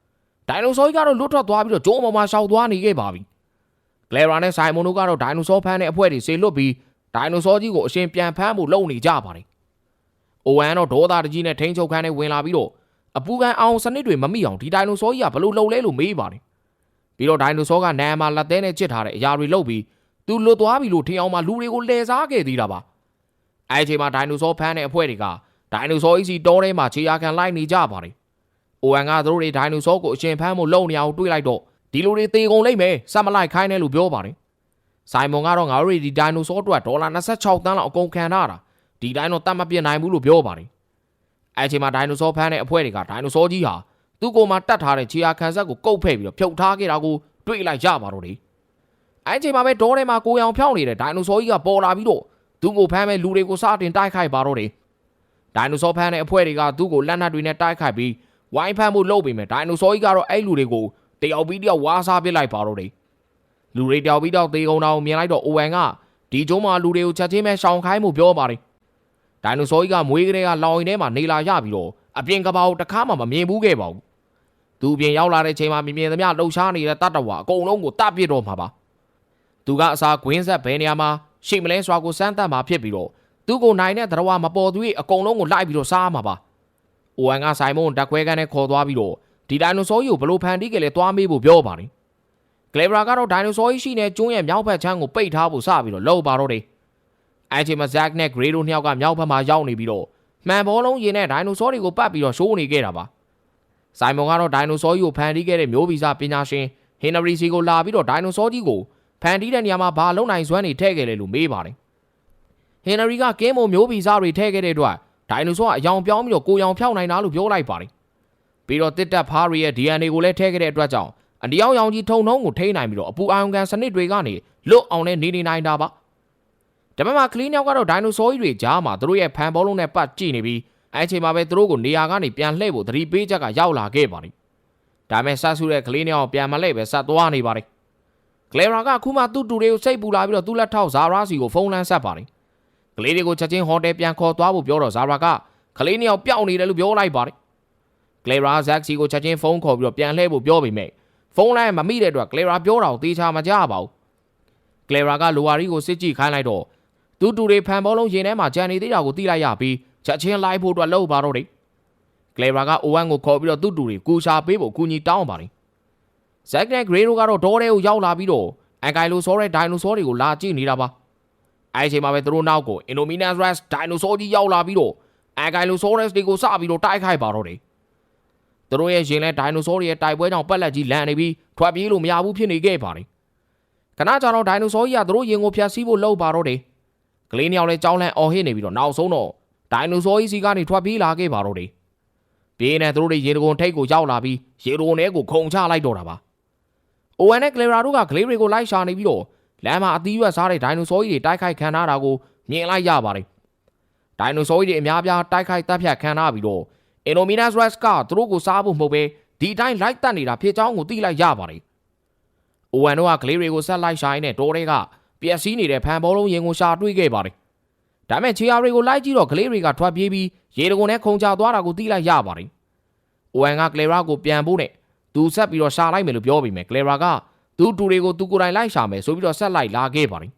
[SPEAKER 1] ။ဒိုင်နိုဆောကြီးကတော့လွတ်ထွက်သွားပြီးတော့ကျိုးပေါ်မှာရှောက်သွားနေခဲ့ပါပြီ။ကလေရာနဲ့ဆိုင်မွန်တို့ကတော့ဒိုင်နိုဆောဖမ်းတဲ့အဖွဲတွေဆေလွတ်ပြီး ဒိုင်နိုဆောကြီးကိုအရှင်ပြန်ဖမ်းဖို့လုပ်နေကြပါတယ်။အိုဝမ်ကတော့ဒေါသတကြီးနဲ့ထိန်းချုပ်ခန်းနဲ့ဝင်လာပြီးတော့အပူကန်အောင်စနစ်တွေမမိအောင်ဒီဒိုင်နိုဆောကြီးကဘလို့လှုပ်လဲလို့မေးပါတယ်။ပြီးတော့ဒိုင်နိုဆောကနန်မှာလက်သေးနဲ့ချစ်ထားတဲ့အရာတွေလုပ်ပြီးသူလွတ်သွားပြီလို့ထင်အောင်မှလူတွေကိုလှည့်စားခဲ့သေးတာပါ။အဲဒီအချိန်မှာဒိုင်နိုဆောဖမ်းတဲ့အဖွဲတွေကဒိုင်နိုဆောကြီးစီတောထဲမှာခြေရာခံလိုက်နေကြပါတယ်။အိုဝမ်ကသူတို့တွေဒိုင်နိုဆောကိုအရှင်ဖမ်းဖို့လုပ်နေအောင်တွေးလိုက်တော့ဒီလူတွေသေကုန်လိမ့်မယ်စက်မလိုက်ခိုင်းတယ်လို့ပြောပါတယ်။ ဆိုင်မွန်ကတော့ငါတို့တွေဒီဒိုင်နိုဆောအတွက်ဒေါ်လာ26တန်းလောက်အကုန်ခံထားတာဒီတိုင်းတော့တတ်မပြစ်နိုင်ဘူးလို့ပြောပါတယ်။အဲအချိန်မှာဒိုင်နိုဆောဖမ်းတဲ့အဖွဲတွေကဒိုင်နိုဆောကြီးဟာသူ့ကိုယ်မှာတတ်ထားတဲ့ခြေရာခံဆက်ကိုကုတ်ဖဲ့ပြီးတော့ဖြုတ်ထားခဲ့တာကိုတွေးလိုက်ရပါတော့တယ်။အဲအချိန်မှာပဲဒေါ်ထဲမှာကိုရောင်ဖြောင်းနေတဲ့ဒိုင်နိုဆောကြီးကပေါ်လာပြီးတော့သူ့ကိုဖမ်းမဲ့လူတွေကိုစတင်တိုက်ခိုက်ပါတော့တယ်။ဒိုင်နိုဆောဖမ်းတဲ့အဖွဲတွေကသူ့ကိုလက်နက်တွေနဲ့တိုက်ခိုက်ပြီးဝိုင်းဖမ်းဖို့လုပ်ပေမဲ့ဒိုင်နိုဆောကြီးကတော့အဲ့လူတွေကိုတယောက်ပြီးတယောက်ဝါးစားပစ်လိုက်ပါတော့တယ်။ လူတွေတယောက်ပြီးတယောက်သေကုန်တာကိုမြင်လိုက်တော့အိုဝမ်ကဒီကျုံးမှာလူတွေကိုချက်ချင်းပဲရှောင်ခိုင်းမှုပြောပါတယ်။ဒိုင်နိုဆောကြီးကမွေးကလေးကလောင်ရင်ထဲမှာနေလာရပြီးတော့အပြင်ကဘာကိုတခါမှမမြင်ဘူးခဲ့ပါဘူး။သူအပြင်ရောက်လာတဲ့ချိန်မှာမြင်မြင်သမျှလှုပ်ရှားနေတဲ့တတ်တော်ဝါအကုန်လုံးကိုတတ်ပစ်တော့မှာပါ။သူကအစာကွင်းဆက်ဘယ်နေရာမှာရှိမလဲစွာကိုစမ်းသပ်မှာဖြစ်ပြီးတော့သူ့ကိုနိုင်တဲ့သရဝမပေါ်သူရဲ့အကုန်လုံးကိုလိုက်ပြီးတော့စားမှာပါ။အိုဝမ်ကဆိုင်မွန်တက်ခွဲကန်းနဲ့ခေါ်သွားပြီးတော့ဒီဒိုင်နိုဆောကြီးကိုဘလို့ဖန်တီးကြလဲသွားမေးဖို့ပြောပါတယ်။ ကလေဘရာကတော့ဒိုင်နိုဆောကြီးရှိနေကျွန်းရဲ့မြောက်ဘက်ချမ်းကိုပိတ်ထားဖို့စပြီးတော့လှုပ်ပါတော့တယ်။အဲချိန်မှာဇက်နဲ့ဂရေတို့နှစ်ယောက်ကမြောက်ဘက်မှာရောက်နေပြီးတော့မှန်ဘောလုံးရင်နဲ့ဒိုင်နိုဆောတွေကိုပတ်ပြီးတော့ရှိုးနေခဲ့တာပါ။ဆိုင်မွန်ကတော့ဒိုင်နိုဆောကြီးကိုဖန်တီးခဲ့တဲ့မျိုးဗီဇပညာရှင်ဟင်နရီစီကိုလာပြီးတော့ဒိုင်နိုဆောကြီးကိုဖန်တီးတဲ့နေရာမှာဘာလုံနိုင်စွမ်းတွေထည့်ခဲ့လဲလို့မေးပါတယ်။ဟင်နရီကကင်းမုံမျိုးဗီဇတွေထည့်ခဲ့တဲ့အတွက်ဒိုင်နိုဆောကအယောင်ပြောင်းပြီးတော့ကိုရောင်ဖြောင်းနိုင်တာလို့ပြောလိုက်ပါတယ်။ပြီးတော့တစ်တက်ဖားရီရဲ့ DNA ကိုလည်းထည့်ခဲ့တဲ့အတွက်ကြောင့် အတယောင်ရောင်ကြီးထုံထုံးကိုထိန်းနိုင်ပြီးတော့အပူအာရုံကန်စနစ်တွေကနေလွတ်အောင်နဲ့နေနေနိုင်တာပါ။ဒါပေမဲ့ကလီနောက်ကတော့ဒိုင်နိုဆောကြီးတွေကြားမှာသူတို့ရဲ့ဖန်ဘောလုံးနဲ့ပတ်ကြည့်နေပြီးအဲအချိန်မှာပဲသူတို့ကိုနေရာကနေပြန်လှည့်ဖို့သတိပေးချက်ကရောက်လာခဲ့ပါတယ်။ဒါပေမဲ့ဆတ်ဆူတဲ့ကလေးနောက်ပြန်မလှည့်ပဲဆက်သွားနေပါတယ်။ကလေရာကအခုမှသူ့တူတွေကိုစိတ်ပူလာပြီးတော့သူ့လက်ထောက်ဇာရာစီကိုဖုန်းလန်းဆက်ပါတယ်။ကလေးတွေကိုချက်ချင်းဟိုတယ်ပြန်ခေါ်သွားဖို့ပြောတော့ဇာရာကကလေးနှစ်ယောက်ပျောက်နေတယ်လို့ပြောလိုက်ပါတယ်။ကလေရာဇက်စီကိုချက်ချင်းဖုန်းခေါ်ပြီးတော့ပြန်လှည့်ဖို့ပြောပေမဲ့ ဖုန်းလိုင်းမမိတဲ့အတွက်ကလေရာပြောတာကိုသေချာမကြပါဘူး။ကလေရာကလိုဝါရီကိုစစ်ကြည့်ခိုင်းလိုက်တော့သူ့တူတွေဖန်ဘောလုံးရင်ထဲမှာကြံနေသေးတာကိုသိလိုက်ရပြီးချက်ချင်းလိုက်ဖို့အတွက်လှုပ်ပါတော့တယ်။ကလေရာကအိုဝမ်ကိုခေါ်ပြီးတော့သူ့တူတွေကူရှာပေးဖို့ကူညီတောင်းပါတယ်။ဇက်နဲ့ဂရေတို့ကတော့ဒေါ်တဲကိုရောက်လာပြီးတော့အန်ကိုင်လိုဆောတဲ့ဒိုင်နိုဆောတွေကိုလာကြည့်နေတာပါ။အဲဒီအချိန်မှာပဲသူတို့နောက်ကိုအင်ဒိုမီနက်ရက်စ်ဒိုင်နိုဆောကြီးရောက်လာပြီးတော့အန်ကိုင်လိုဆောရက်စ်တွေကိုစပြီးတော့တိုက်ခိုက်ပါတော့တယ်။ သူတို့ရဲ့ရင်လဲဒိုင်နိုဆောတွေရဲ့တိုက်ပွဲကြောင့်ပက်လက်ကြီးလန်နေပြီးထွက်ပြေးလို့မရဘူးဖြစ်နေခဲ့ပါတယ်။ခဏကြာတော့ဒိုင်နိုဆောကြီးကသူတို့ရင်ကိုဖျက်ဆီးဖို့လှုပ်ပါတော့တယ်။ကလေးနှစ်ယောက်လည်းကြောင်းလန့်အော်ဟစ်နေပြီးတော့နောက်ဆုံးတော့ဒိုင်နိုဆောကြီးစီကနေထွက်ပြေးလာခဲ့ပါတော့တယ်။ပြေးနေသူတို့တွေရေတကုံထိတ်ကိုရောက်လာပြီးရေတကုံထဲကိုခုန်ချလိုက်တော့တာပါ။အိုဝမ်နဲ့ကလေရာတို့ကကလေးတွေကိုလိုက်ရှာနေပြီးတော့လမ်းမှာအသီးရွက်စားတဲ့ဒိုင်နိုဆောကြီးတွေတိုက်ခိုက်ခံထားတာကိုမြင်လိုက်ရပါတယ်။ဒိုင်နိုဆောကြီးတွေအများပြားတိုက်ခိုက်တပ်ဖြတ်ခံထားပြီးတော့ အင်နိုမီနက်ရက်စ်ကသူတို့ကိုစားဖို့မဟုတ်ပဲဒီအတိုင်းလိုက်တက်နေတာဖြစ်ကြောင်းကိုသိလိုက်ရပါတယ်။အိုဝမ်တို့ကကလေးတွေကိုဆက်လိုက်ရှာရင်းနဲ့တိုးတွေကပျက်စီးနေတဲ့ဖန်ဘောလုံးရင်ကိုရှာတွေ့ခဲ့ပါတယ်။ဒါပေမဲ့ချီယာတွေကိုလိုက်ကြည့်တော့ကလေးတွေကထွက်ပြေးပြီးရေတကုံနဲ့ခုန်ချသွားတာကိုသိလိုက်ရပါတယ်။အိုဝမ်ကကလေရာကိုပြန်ဖို့နဲ့သူဆက်ပြီးတော့ရှာလိုက်မယ်လို့ပြောပြီးမယ်ကလေရာကသူ့တူတွေကိုသူကိုယ်တိုင်လိုက်ရှာမယ်ဆိုပြီးတော့ဆက်လိုက်လာခဲ့ပါတယ်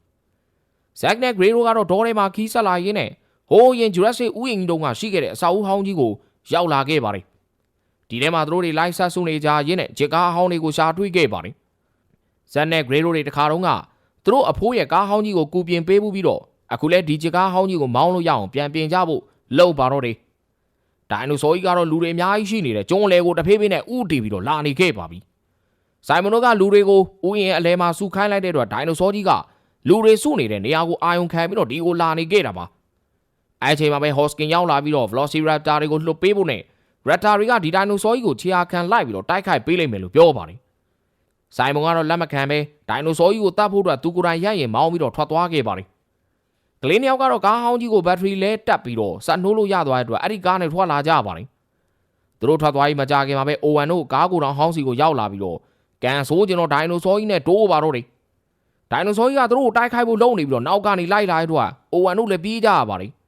[SPEAKER 1] ။ဇက်နဲ့ဂရေရိုကတော့ဒေါ်ထဲမှာခီးဆက်လာရင်းနဲ့ဟိုးရင်ဂျူရက်စစ်ဥယျာဉ်ကြီးတုန်းကရှိခဲ့တဲ့အစာအုပ်ဟောင်းကြီးကို ရောက်လာခဲ့ပါတယ်။ဒီထဲမှာသူတို့တွေလိုက်ဆက်ဆုနေကြရင်းနဲ့ဂျစ်ကားဟောင်းတွေကိုရှာတွေ့ခဲ့ပါတယ်။ဇက်နဲ့ဂရေရိုတွေတခါတုန်းကသူတို့အဖိုးရဲ့ကားဟောင်းကြီးကိုကူပြင်ပေးပြီးတော့အခုလဲဒီဂျစ်ကားဟောင်းကြီးကိုမောင်းလို့ရအောင်ပြန်ပြင်ကြဖို့လှုပ်ပါတော့တယ်။ဒိုင်နိုဆောကြီးကတော့လူတွေအများကြီးရှိနေတယ်ကျုံးလဲကိုတဖေးဖေးနဲ့ဥတီပြီးတော့လာနေခဲ့ပါပြီ။ဆိုင်မန်တို့ကလူတွေကိုဥယျာဉ်အလဲမှာစုခိုင်းလိုက်တဲ့အတွက်ဒိုင်နိုဆောကြီးကလူတွေစုနေတဲ့နေရာကိုအာယုံခံပြီးတော့ဒီကိုလာနေခဲ့တာပါ။ အဲအချိန်မှာပဲ Hoskin ရောက်လာပြီးတော့ Velociraptor တွေကိုလှုပ်ပေးဖို့နဲ့ Raptor တွေကဒီဒိုင်နိုဆောကြီးကိုခြေအားခံလိုက်ပြီးတော့တိုက်ခိုက်ပေးလိမ့်မယ်လို့ပြောပါတယ်။ဆိုင်မန်ကတော့လက်မခံပဲဒိုင်နိုဆောကြီးကိုတတ်ဖို့အတွက်သူကိုယ်တိုင်ရရင်မောင်းပြီးတော့ထွက်သွားခဲ့ပါတယ်။ကလေးနှစ်ယောက်ကတော့ကားဟောင်းကြီးကိုဘက်ထရီလဲတက်ပြီးတော့စက်နှိုးလို့ရသွားတဲ့အတွက်အဲ့ဒီကားနဲ့ထွက်လာကြပါတယ်။သူတို့ထွက်သွားပြီးမကြခင်မှာပဲ O1 တို့ကားကိုတောင်ဟောင်းစီကိုရောက်လာပြီးတော့ကန်ဆိုးကျင်တော့ဒိုင်နိုဆောကြီးနဲ့တိုးပါတော့တယ်။ဒိုင်နိုဆောကြီးကသူတို့ကိုတိုက်ခိုက်ဖို့လုပ်နေပြီးတော့နောက်ကနေလိုက်လာတဲ့အတွက် O1 တို့လည်းပြေးကြရပါတယ်။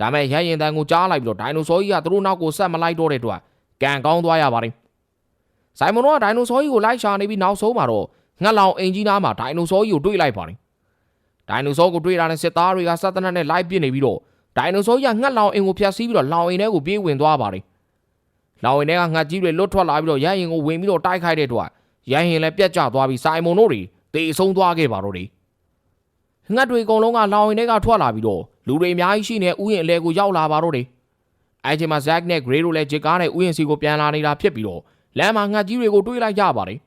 [SPEAKER 1] ဒါမဲ့ရရင်တန်ကိုကြားလိုက်ပြီးတော့ဒိုင်နိုဆောကြီးကသူတို့နောက်ကိုဆက်မလိုက်တော့တဲ့အတွက်ကန်ကောင်းသွားရပါတယ်။ဆိုင်မွန်တို့ကဒိုင်နိုဆောကြီးကိုလိုက်ရှာနေပြီးနောက်ဆုံးမှာတော့ငှက်လောင်အင်ဂျီနာမှာဒိုင်နိုဆောကြီးကိုတွေ့လိုက်ပါတယ်။ဒိုင်နိုဆောကိုတွေ့တာနဲ့စစ်သားတွေကစက်တနက်နဲ့လိုက်ပစ်နေပြီးတော့ဒိုင်နိုဆောကြီးကငှက်လောင်အင်ကိုဖျက်ဆီးပြီးတော့လောင်အင်ထဲကိုပြေးဝင်သွားပါတယ်။လောင်အင်ထဲကငှက်ကြီးတွေလွတ်ထွက်လာပြီးတော့ရရင်ကိုဝင်ပြီးတော့တိုက်ခိုက်တဲ့အတွက်ရရင်လည်းပြက်ကျသွားပြီးဆိုင်မွန်တို့တွေတေဆုံးသွားခဲ့ပါတော့တယ်။ငှက်တွေအကုန်လုံးကလောင်အင်ထဲကထွက်လာပြီးတော့ လူတွေအများကြီးရှိနေဥယျာဉ်အလဲကိုရောက်လာပါတော့တယ်။အဲချိန်မှာ Zack နဲ့ Gray တို့လည်းဂျစ်ကားနဲ့ဥယျာဉ်စီကိုပြန်လာနေတာဖြစ်ပြီးတော့လမ်းမှာငှက်ကြီးတွေကိုတွေးလိုက်ကြပါတယ်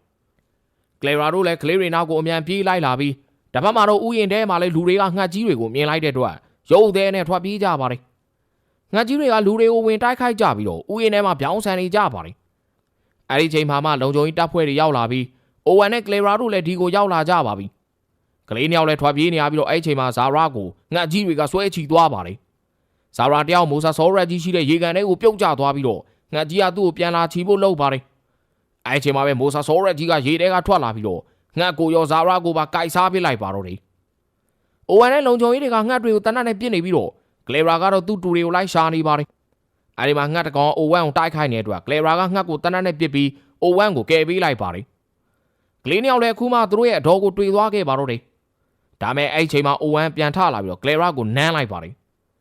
[SPEAKER 1] ။ Clara တို့လည်းကလေးတွေနောက်ကိုအမြန်ပြေးလိုက်လာပြီးတစ်ဖက်မှာတော့ဥယျာဉ်ထဲမှာလည်းလူတွေကငှက်ကြီးတွေကိုမြင်လိုက်တဲ့အတွက်ရုပ်သေးနဲ့ထွက်ပြေးကြပါတယ်။ငှက်ကြီးတွေကလူတွေကိုဝင်တိုက်ခိုက်ကြပြီးတော့ဥယျာဉ်ထဲမှာပြောင်းဆန်နေကြပါတယ်။အဲဒီချိန်မှာမှလုံခြုံရေးတပ်ဖွဲ့တွေရောက်လာပြီး Owen နဲ့ Clara တို့လည်းဒီကိုရောက်လာကြပါပြီ။ ကလေးနှစ်ယောက်လည်းထွက်ပြေးနေရပြီးတော့အဲ့ဒီချိန်မှာ Zara ကိုငှက်ကြီးတွေကဆွဲချီသွားပါတယ်။ Zara တယောက်မိုဆာဆောရက်ကြီးရှိတဲ့ရေကန်ထဲကိုပြုတ်ကျသွားပြီးတော့ငှက်ကြီးကသူ့ကိုပြန်လာချီဖို့လုပ်ပါတယ်။အဲ့ဒီချိန်မှာပဲမိုဆာဆောရက်ကြီးကရေထဲကထွက်လာပြီးတော့ငှက်ကိုရော Zara ကိုပါကိုက်စားပစ်လိုက်ပါတော့တယ်။ Owen နဲ့လုံခြုံရေးတွေကငှက်တွေကိုတနတ်နဲ့ပစ်နေပြီးတော့ Clara ကတော့သူ့တူတွေကိုလိုက်ရှာနေပါတယ်။အဲဒီမှာငှက်တကောင် Owen ကိုတိုက်ခိုက်နေတဲ့အတွက် Clara ကငှက်ကိုတနတ်နဲ့ပစ်ပြီး Owen ကိုကယ်ပေးလိုက်ပါတယ်။ကလေးနှစ်ယောက်လည်းအခုမှသူတို့ရဲ့အတော်ကိုတွေ့သွားခဲ့ပါတော့တယ်။ ဒါမဲ့အဲ့ဒီချိန်မှာ Owen ပြန်ထလာပြီးတော့ Clara ကိုနမ်းလိုက်ပါတယ်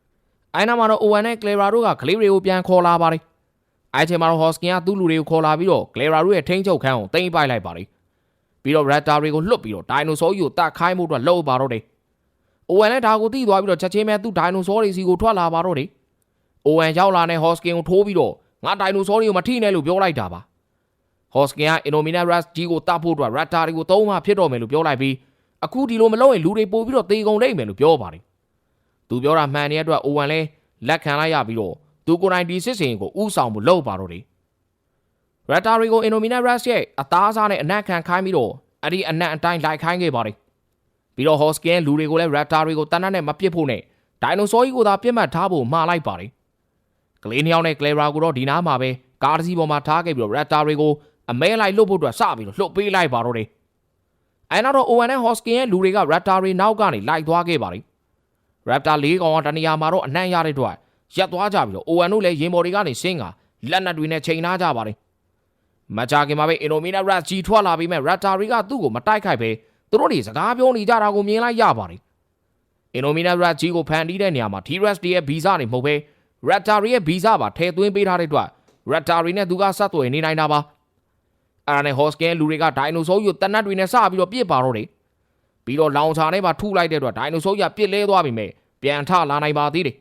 [SPEAKER 1] ။အဲနောက်မှာတော့ Owen နဲ့ Clara တို့ကကလေးတွေကိုပြန်ခေါ်လာပါတယ်။အဲချိန်မှာတော့ Hoskin ကသူ့လူတွေကိုခေါ်လာပြီးတော့ Clara တို့ရဲ့ထိန်းချုပ်ခန်းကိုတင်ပိုက်လိုက်ပါတယ်။ပြီးတော့ Raptor တွေကိုလွတ်ပြီးတော့ Dinosaur ကြီးကိုတတ်ခိုင်းမှုအတွက်လှုပ်ပါတော့တယ်။ Owen လည်းဒါကိုသိသွားပြီးတော့ချက်ချင်းပဲသူ့ Dinosaur တွေစီကိုထွက်လာပါတော့တယ်။ Owen ရောက်လာတဲ့ Hoskin ကိုထိုးပြီးတော့ငါ Dinosaur တွေကိုမထိနဲ့လို့ပြောလိုက်တာပါ။ Hoskin က Indominus ကြီးကိုတတ်ဖို့အတွက် Raptor တွေကိုသုံးမှဖြစ်တော့မယ်လို့ပြောလိုက်ပြီး အခုဒီလိုမလုပ်ရင်လူတွေပို့ပြီးတော့တေကုန်လိမ့်မယ်လို့ပြောပါတယ်။သူပြောတာမှန်တဲ့အတွက် Owen လည်းလက်ခံလိုက်ရပြီးတော့သူကိုယ်တိုင်ဒီစစ်စင်ကိုဥဆောင်မှုလုပ်ပါတော့တယ်။ Raptor တွေကို Indominus ရဲ့အသားစားနဲ့အနက်ခံခိုင်းပြီးတော့အဲ့ဒီအနက်အတိုင်းလိုက်ခိုင်းခဲ့ပါတယ်။ပြီးတော့ Hoskin လူတွေကိုလည်း Raptor တွေကိုတန်းတန်းနဲ့မပစ်ဖို့နဲ့ Dinosaur ကြီးကိုသာပြစ်မှတ်ထားဖို့မှာလိုက်ပါတယ်။ကလေးနှစ်ယောက်နဲ့ Clara ကိုတော့ဒီနားမှာပဲကားတစ်စီးပေါ်မှာထားခဲ့ပြီးတော့ Raptor တွေကိုအမဲလိုက်လှုပ်ဖို့အတွက်စပြီးတော့လှုပ်ပေးလိုက်ပါတော့တယ်။ အဲနောက်တော့ Owen နဲ့ Hoskin ရဲ့လူတွေက Raptor တွေနောက်ကနေလိုက်သွားခဲ့ပါတယ်။ Raptor ၄ကောင်ကတနေရာမှာတော့အနှံ့ရတဲ့အတွက်ရက်သွားကြပြီးတော့ Owen တို့လည်းရင်ပေါ်တွေကနေဆင်းကလက်နက်တွေနဲ့ချိန်ထားကြပါတယ်။မကြခင်မှာပဲ Indomina Rat ကြီးထွက်လာပြီးမဲ့ Raptor တွေကသူ့ကိုမတိုက်ခိုက်ပဲသူတို့တွေစကားပြောနေကြတာကိုမြင်လိုက်ရပါတယ်။ Indomina Rat ကြီးကိုဖန်တီးတဲ့နေရာမှာ T-Rex တွေရဲ့ဗီဇတွေမဟုတ်ပဲ Raptor တွေရဲ့ဗီဇပါထည့်သွင်းပေးထားတဲ့အတွက် Raptor တွေနဲ့သူကဆက်သွယ်နေနိုင်တာပါ။ အဲ့ဒါနဲ့ Hoskin လူတွေက Dinosaur ကိုတနတ်တွေနဲ့စပြီးတော့ပြစ်ပါတော့တယ်။ပြီးတော့လောင်ချာနဲ့ပါထုလိုက်တဲ့အတွက် Dinosaur ကပြစ်လဲသွားပြီမဲ့ပြန်ထလာနိုင်ပါသေးတယ်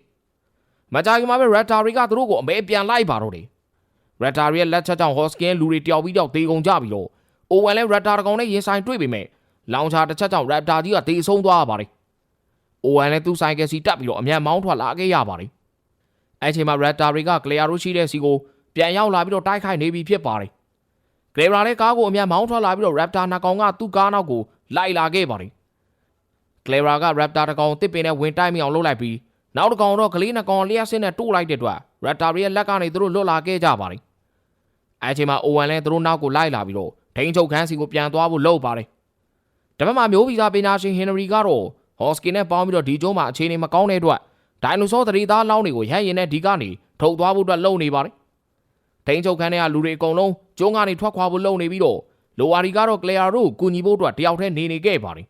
[SPEAKER 1] ။မကြခင်မှာပဲ Raptor တွေကသူတို့ကိုအမဲပြန်လိုက်ပါတော့တယ်။ Raptor ရဲ့လက်ချက်ကြောင့် Hoskin လူတွေတယောက်ပြီးတယောက်တေကုန်ကြပြီးတော့ Owen လည်း Raptor တကောင်နဲ့ရင်ဆိုင်တွေ့ပေမဲ့လောင်ချာတစ်ချက်ကြောင့် Raptor ကြီးကတေဆုံးသွားပါတယ်။ Owen လည်းသူ့ဆိုင်ကယ်စီတက်ပြီးတော့အမြန်မောင်းထွက်လာခဲ့ရပါတယ်။အဲချိန်မှာ Raptor တွေက Clear တို့ရှိတဲ့စီကိုပြန်ရောက်လာပြီးတော့တိုက်ခိုက်နေပြီဖြစ်ပါတယ်။ Clear လည်းကားကိုအမြန်မောင်းထွက်လာပြီးတော့ Raptor နှစ်ကောင်ကသူ့ကားနောက်ကိုလိုက်လာခဲ့ပါတယ်။ Clear က Raptor တစ်ကောင်တစ်ပင်နဲ့ဝင်တိုက်မိအောင်လုပ်လိုက်ပြီးနောက်တစ်ကောင်တော့ကလေးနှစ်ကောင်လျှက်စင်းနဲ့တိုးလိုက်တဲ့အတွက် Raptor ရဲ့လက်ကနေသူတို့လွတ်လာခဲ့ကြပါတယ်။အဲချိန်မှာ Owen လည်းသူတို့နောက်ကိုလိုက်လာပြီးတော့ထိန်းချုပ်ခန်းစီကိုပြန်သွားဖို့လုပ်ပါတယ်။ဒါပေမဲ့မျိုးဗီဇပညာရှင်ဟင်နရီကတော့ Hoskin နဲ့ပေါင်းပြီးတော့ဒီကျုံးမှာအခြေအနေမကောင်းတဲ့အတွက်ဒိုင်နိုဆောသတိသားလောင်းတွေကိုရဟရင်နဲ့ဒီကနေထုတ်သွားဖို့အတွက်လုပ်နေပါတယ်။ ထိန်ချုပ်ခန်းထဲကလူတွေအကုန်လုံးကျုံးကနေထွက်ခွာဖို့လုပ်နေပြီးတော့လိုဝါရီကတော့ကလီယာတို့ကိုကူညီဖို့အတွက်တယောက်တည်းနေနေခဲ့ပါတယ်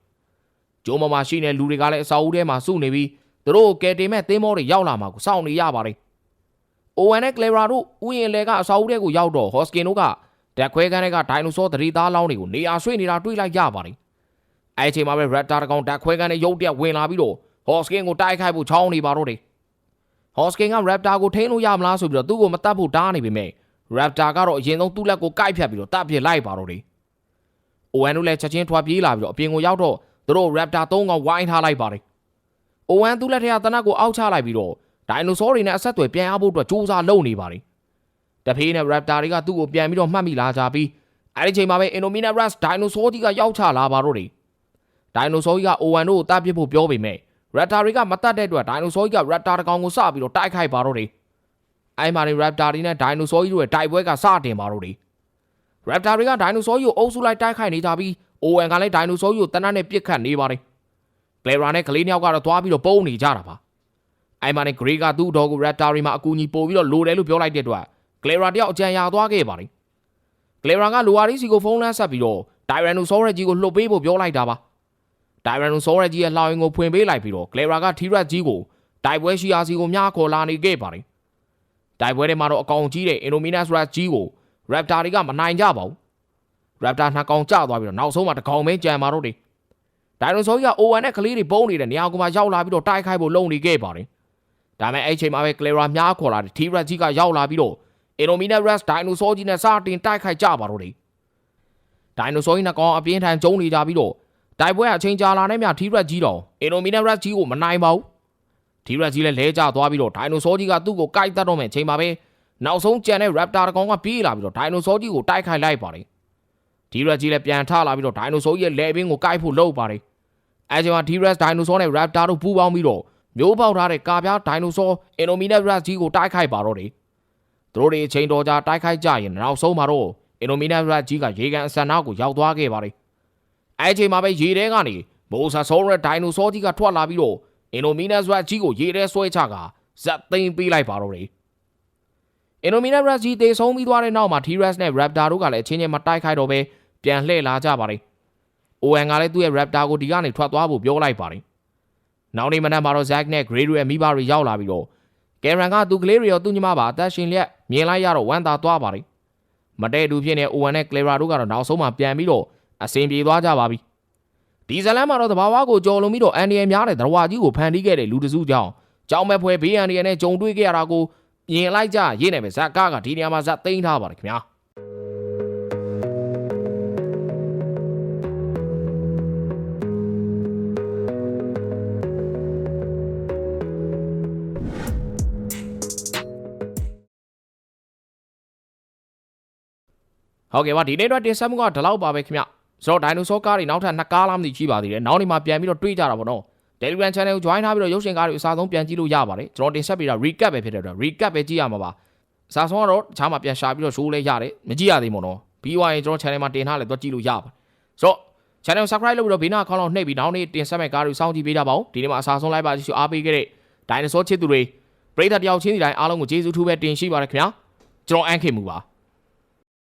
[SPEAKER 1] ကျုံးမမှာရှိနေလူတွေကလည်းအစာအုပ်ထဲမှာစုနေပြီးသူတို့ကယ်တင်မဲ့သင်းမောတွေရောက်လာမှာကိုစောင့်နေရပါတယ်အိုဝမ်နဲ့ကလီယာတို့ဥယျာဉ်လေကအစာအုပ်ထဲကိုရောက်တော့ဟော့စကင်တို့ကတက်ခွဲခန်းထဲကဒိုင်နိုဆောသတိသားလောင်းတွေကိုနေရာဆွေးနေတာတွေ့လိုက်ရပါတယ်အဲ့ဒီအချိန်မှာပဲရက်တာတကောင်တက်ခွဲခန်းထဲရုတ်တရက်ဝင်လာပြီးတော့ဟော့စကင်ကိုတိုက်ခိုက်ဖို့ချောင်းနေပါတော့တယ်ဟော့စကင်က Raptor ကိုထိန်းလို့ရမလားဆိုပြီးတော့သူ့ကိုမတတ်ဖို့တားနေပေမဲ့ Raptor ကတော့အရင်ဆုံးသူ့လက်ကိုကိုက်ဖြတ်ပြီးတော့တတ်ပြစ်လိုက်ပါတော့တယ်။ ON တို့လည်းချက်ချင်းထွာပြေးလာပြီးတော့အပြင်ကိုရောက်တော့သူတို့ Raptor ၃កောင်ဝိုင်းထားလိုက်ပါတယ်။ ON သူ့လက်ထက်ကတနတ်ကိုအောက်ချလိုက်ပြီးတော့ဒိုင်နိုဆောတွေနဲ့အဆက်အသွယ်ပြန်ရဖို့အတွက်စူးစမ်းလုပ်နေပါတယ်။တဖေးနဲ့ Raptor တွေကသူ့ကိုပြန်ပြီးတော့မှတ်မိလာကြပြီးအဲဒီချိန်မှာပဲ Indominus ဒိုင်နိုဆောကြီးကရောက်ချလာပါတော့တယ်။ဒိုင်နိုဆောကြီးက ON တို့ကိုတတ်ပြစ်ဖို့ပြောပေမဲ့ Raptor တွေကမတတ်တဲ့အတွက်ဒိုင်နိုဆောကြီးက Raptor တစ်ကောင်ကိုစပြီးတော့တိုက်ခိုက်ပါတော့တယ်။ အဲ့မှာနေ Raptor တွေနဲ့ဒိုင်နိုဆောကြီးတို့ရဲ့တိုက်ပွဲကစတင်ပါတော့တယ်။ Raptor တွေကဒိုင်နိုဆောကြီးကိုအုပ်စုလိုက်တိုက်ခိုက်နေကြပြီး ON ကလည်းဒိုင်နိုဆောကြီးကိုတနတ်နဲ့ပစ်ခတ်နေပါတယ်။ Clara နဲ့ကလေးနှစ်ယောက်ကတော့သွားပြီးတော့ပုံးနေကြတာပါ။အဲ့မှာနေ Grey ကသူ့တော်ကို Raptor တွေမှာအကူအညီပို့ပြီးတော့လိုတယ်လို့ပြောလိုက်တဲ့အတွက် Clara တယောက်အကြံရသွားခဲ့ပါတယ်။ Clara ကလိုဝါရီစီကိုဖုန်းလန်းဆက်ပြီးတော့ Tyrannosaurus ကြီးကိုလှုပ်ပေးဖို့ပြောလိုက်တာပါ။ Tyrannosaurus ကြီးရဲ့လှောင်ရင်ကိုဖွင့်ပေးလိုက်ပြီးတော့ Clara က T-Rex ကြီးကိုတိုက်ပွဲရှိရာစီကိုမြားခေါ်လာနေခဲ့ပါတယ်။ တိုက်ပွဲထဲမှာတော့အကောင်ကြီးတဲ့ Indominus Rex ကြီးကို Raptor တွေကမနိုင်ကြပါဘူး။ Raptor နှစ်ကောင်ကျသွားပြီးတော့နောက်ဆုံးမှာတစ်ကောင်ပဲကြံပါတော့တယ်။ Dinosaur ကြီးက ON နဲ့ကလေးတွေပုံးနေတဲ့နေရာကိုမှရောက်လာပြီးတော့တိုက်ခိုက်ဖို့လုပ်နေခဲ့ပါတယ်။ဒါပေမဲ့အဲ့ဒီအချိန်မှာပဲ Clara မြားခေါ်လာတဲ့ T-Rex ကြီးကရောက်လာပြီးတော့ Indominus Rex Dinosaur ကြီးနဲ့စတင်တိုက်ခိုက်ကြပါတော့တယ်။ Dinosaur ကြီးနှစ်ကောင်အပြင်းထန်ကျုံနေကြပြီးတော့တိုက်ပွဲအချိန်ကြာလာတဲ့မြ T-Rex ကြီးတော့ Indominus Rex ကြီးကိုမနိုင်ပါဘူး။ T-Rex ကြီးလည်းလဲကျသွားပြီးတော့ Dinosaur ကြီးကသူ့ကိုကိုက်တတ်တော့မဲ့အချိန်မှာပဲနောက်ဆုံးကြံတဲ့ Raptor တစ်ကောင်ကပြေးလာပြီးတော့ Dinosaur ကြီးကိုတိုက်ခိုက်လိုက်ပါတယ်။ T-Rex ကြီးလည်းပြန်ထလာပြီးတော့ Dinosaur ကြီးရဲ့လဲပင်ကိုကိုက်ဖို့လုပ်ပါတယ်။အဲချိန်မှာ T-Rex Dinosaur နဲ့ Raptor တို့ပူးပေါင်းပြီးတော့မျိုးပေါက်ထားတဲ့ကာပြား Dinosaur Indominus Rex ကြီးကိုတိုက်ခိုက်ပါတော့တယ်။သူတို့တွေအချိန်တော်ကြာတိုက်ခိုက်ကြရင်နောက်ဆုံးမှာတော့ Indominus Rex ကြီးကရေကန်အစံနာကိုရောက်သွားခဲ့ပါတယ်။အဲချိန်မှာပဲရေထဲကနေ Mosasaurus Dinosaur ကြီးကထွက်လာပြီးတော့ Indominus Rex ကြီးကိုရေထဲဆွဲချကဇက်သိမ်းပေးလိုက်ပါတော့တယ်။ Indominus Rex ကြီးတေဆုံးပြီးသွားတဲ့နောက်မှာ T-Rex နဲ့ Raptor တို့ကလည်းအချင်းချင်းမတိုက်ခိုက်တော့ပဲပြန်လှည့်လာကြပါတယ်။ ON ကလည်းသူ့ရဲ့ Raptor ကိုဒီကနေထွက်သွားဖို့ပြောလိုက်ပါတယ်။နောက်နေ့မနက်မှာတော့ Zack နဲ့ Grey တို့ရဲ့မိဘတွေရောက်လာပြီးတော့ Karen ကသူ့ကလေးတွေရောသူ့ညီမပါအသက်ရှင်လျက်မြင်လိုက်ရတော့ဝမ်းသာသွားပါတယ်။မတဲ့တူဖြစ်နေ ON နဲ့ Clara တို့ကတော့နောက်ဆုံးမှပြန်ပြီးတော့အဆင်ပြေသွားကြပါပြီ။ ဒီဇလန်မှာတော့တဘာဝကိုကြော်လွန်ပြီးတော့အန်ဒီယယ်များတဲ့သရဝါကြီးကိုဖန်တီးခဲ့တဲ့လူတစုကြောင့်ကြောင်မဲ့ဖွဲဘေးအန်ဒီယယ်နဲ့ကြုံတွေ့ခဲ့ရတာကိုမြင်လိုက်ကြရင်းနေပဲဇက်ကကဒီနေရာမှာဇက်သိမ်းထားပါတယ်ခင်ဗျာ။ဟုတ်ကဲ့ပါဒီနေ့တော့တင်ဆက်မှုကဒီလောက်ပါပဲခင်ဗျ ဆိုတော့ dinosaur ကားတွေနောက်ထပ်နှစ်ကားလားမသိရှိပါသေးတယ်နောက်နေ့မှပြန်ပြီးတော့တွေးကြတာပေါ့နော် Telegram channel ကို join ထားပြီးတော့ရုပ်ရှင်ကားတွေအစားဆုံးပြန်ကြည့်လို့ရပါတယ်ကျွန်တော်တင်ဆက်ပြီးတော့ recap ပဲဖြစ်တဲ့အတွက် recap ပဲကြည့်ရမှာပါအစားဆုံးကတော့တခြားမှာပြန်ရှာပြီးတော့ show လဲရတယ်မကြည့်ရသေးဘူးနော်ပြီးသွားရင်ကျွန်တော် channel မှာတင်ထားလဲတော့ကြည့်လို့ရပါတယ်ဆိုတော့ channel subscribe လုပ်ပြီးတော့ဘေးနားအခေါင်းလောက်နှိပ်ပြီးနောက်နေ့တင်ဆက်မဲ့ကားတွေစောင့်ကြည့်ပေးကြပါဦးဒီနေ့မှာအစားဆုံး live ပါကြည့်ရှုအားပေးခဲ့တဲ့ dinosaur ချစ်သူတွေပရိသတ်တယောက်ချင်းစီတိုင်းအားလုံးကိုကျေးဇူးထူးပဲတင်ရှိပါတယ်ခင်ဗျာကျွန်တော်အန်ခေမှုပါ